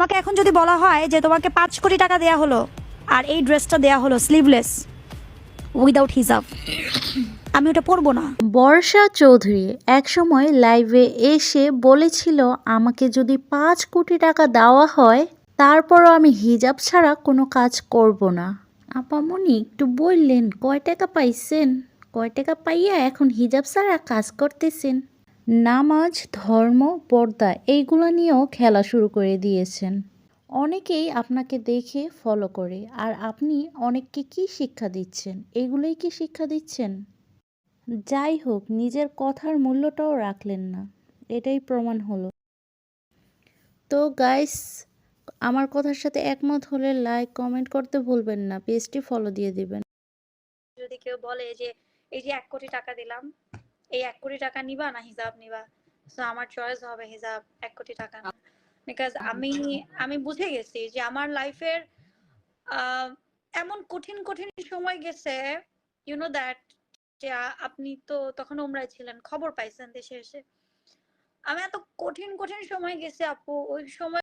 আমাকে এখন যদি বলা হয় যে তোমাকে পাঁচ কোটি টাকা দেয়া হলো, আর এই ড্রেসটা দেয়া হলো স্লিভলেস উইদাউট হিজাব আমি ওটা পরবো না। বর্ষা চৌধুরী একসময় লাইভে এসে বলেছিল, আমাকে যদি পাঁচ কোটি টাকা দেওয়া হয়, তারপরও আমি হিজাব ছাড়া কোনো কাজ করব না। আপা আপামনি একটু বললেন, কয় টাকা পাইছেন? কয় টাকা পাইয়া এখন হিজাব ছাড়া কাজ করতেছেন? নামাজ, ধর্ম, পর্দা এইগুলো নিয়েও খেলা শুরু করে দিয়েছেন। অনেকেই আপনাকে দেখে ফলো করে। আর আপনি অনেককে কি শিক্ষা দিচ্ছেন? এগুলোই কি শিক্ষা দিচ্ছেন? যাই হোক, নিজের কথার মূল্যটাও রাখলেন না। এটাই প্রমাণ হলো। তো গাইস আমার কথার সাথে একমত হলে লাইক কমেন্ট করতে ভুলবেন না। পেজটি ফলো দিয়ে দিবেন। যদি কেউ বলে যে, এই যে এক কোটি টাকা দিলাম এই এক কোটি টাকা নিবা না হিসাব নিবা। তো আমার চয়েস হবে হিসাব, এক কোটি টাকা। বিকজ আমি আমি বুঝে গেছি যে আমার লাইফের এমন কঠিন কঠিন সময় গেছে ইউ নো দ্যাট যে আপনি তো তখন উমরায় ছিলেন, খবর পাইছেন দেশে এসে। আমি এত কঠিন কঠিন সময় গেছে আপু, ওই সময়